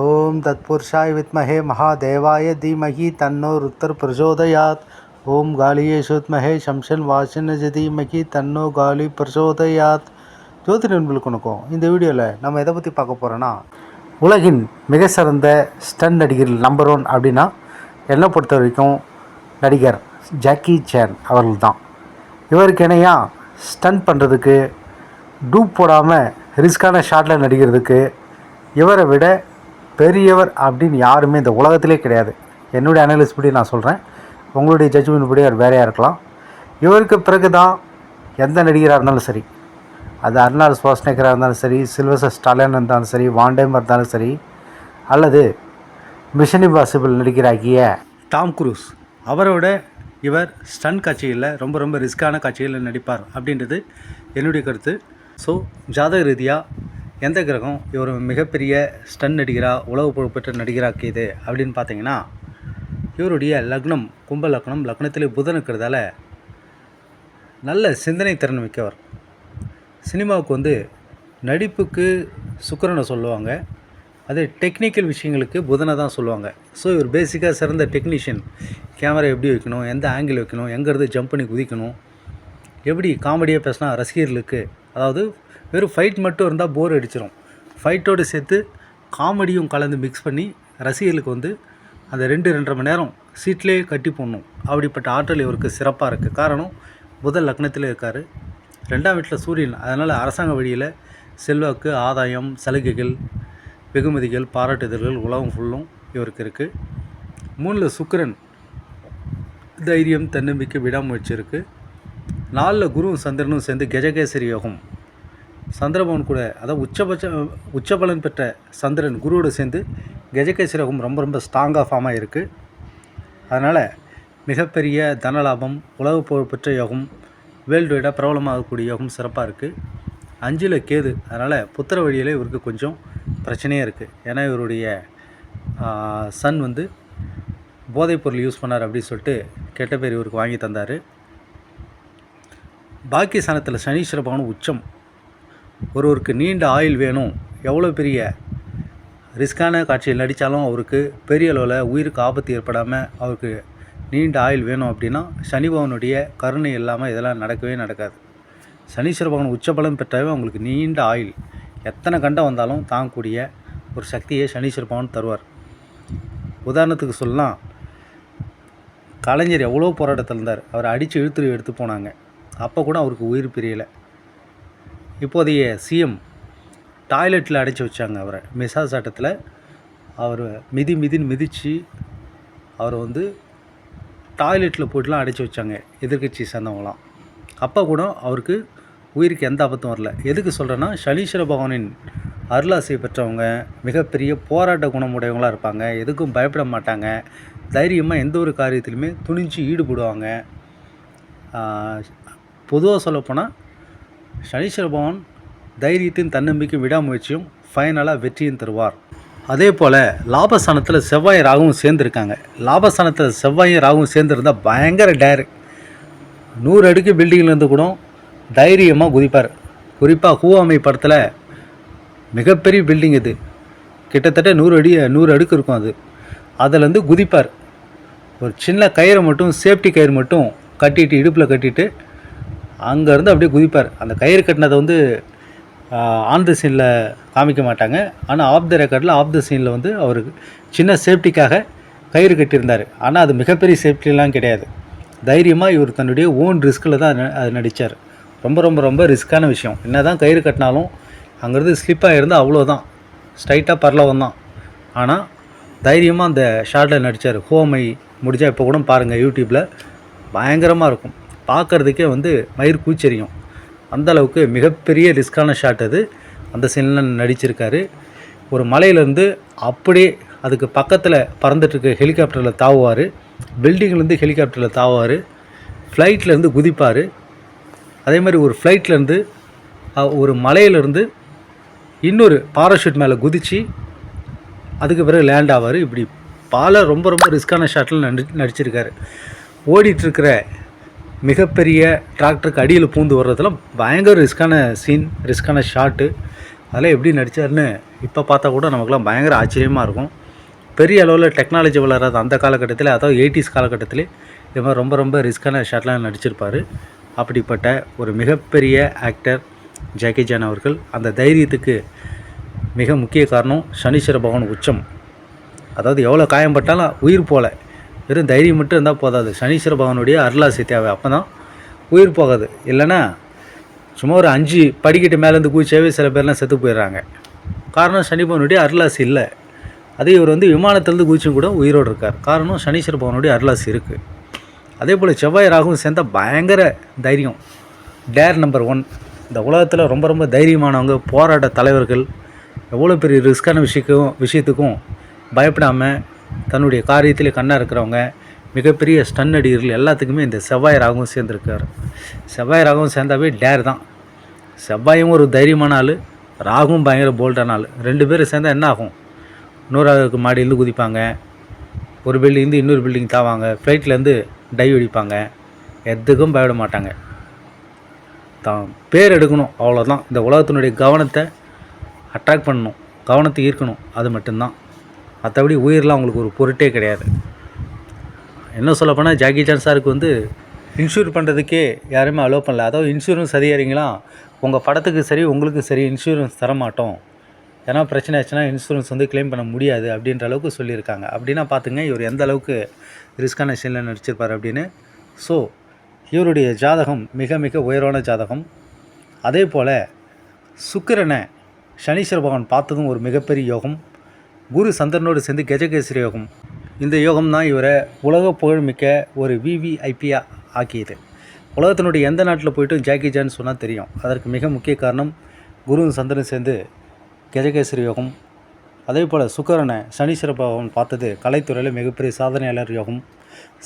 ஓம் தத்புருஷாய வித்மஹே மகாதேவாய தீமஹி தன்னோ ருத்தர் பிரசோதயாத். ஓம் காலியே சுத்மஹே சம்ஷன் வாசனஜ தீமகி தன்னோ காலி பிரசோதயாத். ஜோதி நண்பர்களுக்கு வணக்கம். இந்த வீடியோவில் நம்ம எதை பற்றி பார்க்க போகிறோன்னா உலகின் மிக சிறந்த ஸ்டன் நடிகர் நம்பர் ஒன் அப்படின்னா என்னை பொறுத்த வரைக்கும் நடிகர் ஜாக்கி சேன் அவர்கள் தான் இவருக்கு இணையாக ஸ்டன் பண்ணுறதுக்கு டூப் போடாமல் ரிஸ்கான ஷாட்டில் நடிக்கிறதுக்கு இவரை விட பெரியவர் அப்படின்னு யாருமே இந்த உலகத்திலே கிடையாது. என்னுடைய அனலிஸ் படி நான் சொல்கிறேன் உங்களுடைய ஜட்ஜ்மெண்ட் படி அவர் வேறையாக இருக்கலாம். இவருக்கு பிறகு தான் எந்த நடிகராக இருந்தாலும் சரி அது அர்னால் ஸ்வாஸ்னேக்கராக இருந்தாலும் சரி சில்வசர் ஸ்டாலின் இருந்தாலும் சரி வாண்டேம் இருந்தாலும் சரி அல்லது மிஷன் இம்பாசிபிள் நடிகராகிய டாம் குரூஸ் அவரோட இவர் ஸ்டன் காட்சிகளில் ரொம்ப ரொம்ப ரிஸ்க்கான காட்சிகளில் நடிப்பார் அப்படின்றது என்னுடைய கருத்து. ஸோ ஜாதக ரீதியாக எந்த கிரகம் இவர் மிகப்பெரிய ஸ்டன் நடிகராக உலக புகழ்பெற்ற நடிகராக்கியது அப்படின்னு பார்த்தீங்கன்னா இவருடைய லக்னம் கும்ப லக்னம் லக்னத்திலே புதன் இருக்கிறதால நல்ல சிந்தனை திறன் மிக்கவர். சினிமாவுக்கு வந்து நடிப்புக்கு சுக்கரனை சொல்லுவாங்க. அதே டெக்னிக்கல் விஷயங்களுக்கு புதனை தான் சொல்லுவாங்க. ஸோ இவர் பேசிக்காக சிறந்த டெக்னீஷியன் கேமரா எப்படி வைக்கணும் எந்த ஆங்கிள் வைக்கணும் எங்கேருந்து ஜம்ப் பண்ணி குதிக்கணும் எப்படி காமெடியாக பேசினா ரசிகர்களுக்கு அதாவது வெறும் ஃபைட் மட்டும் இருந்தால் போர் அடிச்சிடும் ஃபைட்டோடு சேர்த்து காமெடியும் கலந்து மிக்ஸ் பண்ணி ரசிகர்களுக்கு வந்து அந்த ரெண்டு ரெண்டரை மணி நேரம் சீட்லேயே கட்டி போடணும். அப்படிப்பட்ட ஆற்றல் இவருக்கு சிறப்பாக இருக்குது காரணம் புதன் லக்னத்தில் இருக்கார். ரெண்டாம் வீட்டில் சூரியன். அதனால் அரசாங்க வழியில் செல்வாக்கு ஆதாயம் சலுகைகள் வெகுமதிகள் பாராட்டுதல்கள் உலகம் ஃபுல்லும் இவருக்கு இருக்குது மூணில் சுக்கரன் தைரியம் தன்னம்பிக்கை விடாமுயற்சி இருக்குது நாலில் குருவும் சந்திரனும் சேர்ந்து கஜகேசரி யோகம். சந்திரபவன் கூட அதாவது உச்சபட்ச உச்சபலன் பெற்ற சந்திரன் குருவோடு சேர்ந்து கஜகேசரகம் ரொம்ப ரொம்ப ஸ்ட்ராங்காக ஃபார்ம் ஆகிருக்கு அதனால் மிகப்பெரிய தனலாபம் உலக புகழ்பெற்ற யோகம் வேர்ல்டு வைடாக பிரபலமாகக்கூடிய யோகம் சிறப்பாக இருக்குது அஞ்சில் கேது அதனால் புத்திர வழியில் இவருக்கு கொஞ்சம் பிரச்சனையாக இருக்குது ஏன்னா இவருடைய சன் வந்து போதைப்பொருள் யூஸ் பண்ணார் அப்படின்னு சொல்லிட்டு கெட்ட பேர் இவருக்கு வாங்கி தந்தார். பாக்கிய ஸ்தானத்தில் சனீஸ்வர பகவான் உச்சம். ஒருவருக்கு நீண்ட ஆயுள் வேணும். எவ்வளோ பெரிய ரிஸ்கான காட்சியில் நடித்தாலும் அவருக்கு பெரிய அளவில் உயிருக்கு ஆபத்து ஏற்படாமல் அவருக்கு நீண்ட ஆயுள் வேணும் அப்படின்னா சனி பகவானுடைய கருணை இல்லாமல் இதெல்லாம் நடக்கவே நடக்காது. சனீஸ்வர பகவான் உச்சபலம் பெற்றாவே அவங்களுக்கு நீண்ட ஆயுள். எத்தனை கண்டம் வந்தாலும் தாங்கக்கூடிய ஒரு சக்தியை சனீஸ்வர பகவான் தருவார். உதாரணத்துக்கு சொல்லலாம். கலைஞர் எவ்வளோ போராட்டத்தில் இருந்தார். அவரை அடித்து இழுத்து எடுத்து போனாங்க. அப்போ கூட அவருக்கு உயிர் பிரியலை. இப்போதைய சிஎம் டாய்லெட்டில் அடைச்சி வச்சாங்க அவரை. மிசா சட்டத்தில் அவர் மிதி மிதின்னு மிதித்து அவரை வந்து டாய்லெட்டில் போய்ட்டுலாம் அடைச்சி வச்சாங்க எதிர்கட்சி சேர்ந்தவங்களாம். அப்போ கூட அவருக்கு உயிருக்கு எந்த ஆபத்தும் வரல. எதுக்கு சொல்கிறேன்னா சனீஸ்வர பகவானின் அருளாசை பெற்றவங்க மிகப்பெரிய போராட்ட குணமுடையவங்களாக இருப்பாங்க. எதுக்கும் பயப்பட மாட்டாங்க. தைரியமாக எந்த ஒரு காரியத்திலுமே துணிஞ்சு ஈடுபடுவாங்க. பொதுவாக சொல்லப்போனால் சனீஸ்வர பகவான் தைரியத்தின் தன்னம்பிக்கை விடாமுயற்சியும் ஃபைனலாக வெற்றியும் தருவார். அதே போல் லாபஸ்தானத்தில் செவ்வாய் ராகவும் சேர்ந்துருக்காங்க. லாபஸ்தானத்தில் செவ்வாய் ராகவும் சேர்ந்துருந்தால் பயங்கர டயர் நூறு அடுக்கு பில்டிங்லேருந்து கூட தைரியமாக குதிப்பார். குறிப்பாக ஹூவாமை படத்தில் மிகப்பெரிய பில்டிங் இது. கிட்டத்தட்ட நூறு அடி நூறு அடுக்கு இருக்கும் அது. அதிலேருந்து குதிப்பார். ஒரு சின்ன கயிறை மட்டும் சேஃப்டி கயிறு மட்டும் கட்டிட்டு இடுப்பில் கட்டிட்டு அங்கேருந்து அப்படியே குதிப்பார். அந்த கயிறு கட்டினதை வந்து ஆன் த சீனில் காமிக்க மாட்டாங்க. ஆனால் ஆஃப் த ரெக்கார்டில் ஆஃப் த சீனில் வந்து அவருக்கு சின்ன சேஃப்டிக்காக கயிறு கட்டியிருந்தார். ஆனால் அது மிகப்பெரிய சேஃப்டிலாம் கிடையாது. தைரியமாக இவர் தன்னுடைய ஓன் ரிஸ்கில் தான் அது நடித்தார் ரொம்ப ரொம்ப ரொம்ப ரிஸ்க்கான விஷயம். என்ன தான் கயிறு கட்டினாலும் அங்கேருந்து ஸ்லிப்பாக இருந்தால் அவ்வளோதான் ஸ்ட்ரைட்டாக பரலவம் தான். ஆனால் தைரியமாக அந்த ஷார்ட்டில் நடித்தார் ஹோமை முடிஞ்சால் இப்போ கூட பாருங்கள் யூடியூப்பில் பயங்கரமாக இருக்கும். பார்க்குறதுக்கே வந்து மயிர் கூச்சரியும். அந்தளவுக்கு மிகப்பெரிய ரிஸ்க்கான ஷாட் அது. அந்த சீனில் நடிச்சிருக்காரு. ஒரு மலையிலேருந்து அப்படியே அதுக்கு பக்கத்தில் பறந்துட்டுருக்க ஹெலிகாப்டரில் தாவுவார். பில்டிங்லேருந்து ஹெலிகாப்டரில் தாவுவார். ஃப்ளைட்லேருந்து குதிப்பார். அதே மாதிரி ஒரு ஃப்ளைட்லேருந்து ஒரு மலையிலேருந்து இன்னொரு பாராஷூட் மேலே குதித்து அதுக்கு பிறகு லேண்ட் ஆவார். இப்படி பல ரொம்ப ரொம்ப ரிஸ்க்கான ஷாட்டில் நடி நடிச்சிருக்காரு. ஓடிட்டுருக்கிற மிகப்பெரிய டிராக்டருக்கு அடியில் பூந்து வர்றதுல பயங்கர ரிஸ்க்கான சீன் ரிஸ்க்கான ஷாட்டு அதெல்லாம் எப்படி நடித்தார்னு இப்போ பார்த்தா கூட நமக்குலாம் பயங்கர ஆச்சரியமாக இருக்கும். பெரிய அளவில் டெக்னாலஜி வளராத அந்த காலகட்டத்தில் அதாவது எயிட்டிஸ் காலகட்டத்தில் இது மாதிரி ரொம்ப ரொம்ப ரிஸ்க்கான ஷாட்லாம் நடிச்சிருப்பார். அப்படிப்பட்ட ஒரு மிகப்பெரிய ஆக்டர் ஜாக்கி ஜான் அவர்கள் அந்த தைரியத்துக்கு மிக முக்கிய காரணம் சனீஸ்வர பகவான் உச்சம். அதாவது எவ்வளோ காயம்பட்டாலும் உயிர் போல. வெறும் தைரியம் மட்டும் இருந்தால் போதாது. சனீஸ்வர பகவானுடைய அருளாசி தேவை. அப்போ தான் உயிர் போகாது. இல்லைன்னா சும்மா ஒரு அஞ்சு படிக்கட்டு மேலேருந்து குதிச்சாவே சில பேர்லாம் செத்து போயிடுறாங்க. காரணம் சனி பகவானுடைய அருளாசி இல்லை. அதே இவர் வந்து விமானத்திலேருந்து குதிச்சும் கூட உயிரோடு இருக்கார். காரணம் சனீஸ்வர பகவானுடைய அருளாசி இருக்குது அதே போல் செவ்வாய் ராகும் சேர்ந்த பயங்கர தைரியம். Dare number one. இந்த உலகத்தில் ரொம்ப ரொம்ப தைரியமானவங்க போராட்ட தலைவர்கள் எவ்வளோ பெரிய ரிஸ்க்கான விஷயக்கும் விஷயத்துக்கும் பயப்படாமல் தன்னுடைய காரியத்திலே கண்ணாக இருக்கிறவங்க மிகப்பெரிய ஸ்டன் அடிகர்கள் எல்லாத்துக்குமே இந்த செவ்வாய் ராகவும் சேர்ந்துருக்காரு. செவ்வாய் ராகவும் சேர்ந்தாவே டேர் தான். செவ்வாயும் ஒரு தைரியமான ஆள் ராகும் பயங்கர போல்டான ஆள். ரெண்டு பேரும் சேர்ந்தா என்ன ஆகும்? நூறாவது மாடியிலேருந்து குதிப்பாங்க. ஒரு பில்டிங்லேருந்து இன்னொரு பில்டிங் தாவாங்க. ஃப்ளைட்லேருந்து டைவ் அடிப்பாங்க. எதுக்கும் பயப்பட மாட்டாங்க. தான் பேர் எடுக்கணும் அவ்வளோதான் இந்த உலகத்தினுடைய கவனத்தை அட்ராக்ட் பண்ணணும் கவனத்தை ஈர்க்கணும். அது மட்டும்தான். மற்றபடி உயிரெலாம் அவங்களுக்கு ஒரு பொருட்டே கிடையாது. என்ன சொல்லப்போனால் ஜாக்கி சான் சாருக்கு வந்து இன்சூர் பண்ணுறதுக்கே யாருமே அலோவ் பண்ணல. அதாவது இன்சூரன்ஸ் அதிகாரிங்களாம் உங்கள் படத்துக்கு சரி உங்களுக்கு சரி இன்சூரன்ஸ் தர மாட்டோம் ஏன்னா பிரச்சனை ஆச்சுன்னா இன்சூரன்ஸ் வந்து க்ளைம் பண்ண முடியாது அப்படின்ற அளவுக்கு சொல்லியிருக்காங்க. அப்படின்னா பார்த்துங்க இவர் எந்த அளவுக்கு ரிஸ்கான சீனில் நடிச்சிருப்பார் அப்படின்னு. ஸோ இவருடைய ஜாதகம் மிக மிக உயர்வான ஜாதகம். அதே போல் சுக்கிரனை சனீஸ்வர பகவான் பார்த்ததும் ஒரு மிகப்பெரிய யோகம். குரு சந்திரனோடு சேர்ந்து கஜகேசரி யோகம். இந்த யோகம் தான் இவரை உலக புகழ்மிக்க ஒரு விவிஐபியாக ஆக்கியது. உலகத்தினுடைய எந்த நாட்டில் போயிட்டு ஜாக்கி ஜான் சொன்னால் தெரியும். அதற்கு மிக முக்கிய காரணம் குரு சந்திரன் சேர்ந்து கஜகேசரி யோகம். அதே போல் சுக்கரனை சனீஸ்வர பகவான் பார்த்தது கலைத்துறையில் மிகப்பெரிய சாதனையாளர் யோகம்.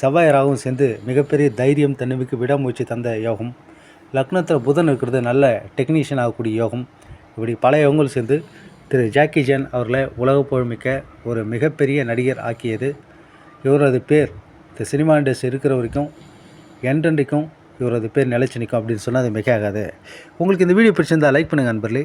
செவ்வாயராகவும் சேர்ந்து மிகப்பெரிய தைரியம் தன்னம்பிக்கை விடாமுயற்சி தந்த யோகம். லக்னத்தில் புதன் இருக்கிறது நல்ல டெக்னீஷியன் ஆகக்கூடிய யோகம். இப்படி பல யோகங்கள் சேர்ந்து திரு ஜாக்கி ஜான் அவர்களை உலக புகழ்மிக்க ஒரு மிகப்பெரிய நடிகர் ஆக்கியது. இவரது பேர் இந்த சினிமா இண்டஸ்ட்ரி இருக்கிற வரைக்கும் என்றென்றைக்கும் இவரது பேர் நிலைச்சு நிற்கும் அப்படின்னு சொன்னால் அது மிக ஆகாது உங்களுக்கு இந்த வீடியோ பிடிச்சிருந்தால் லைக் பண்ணுங்கள் நண்பர்களே.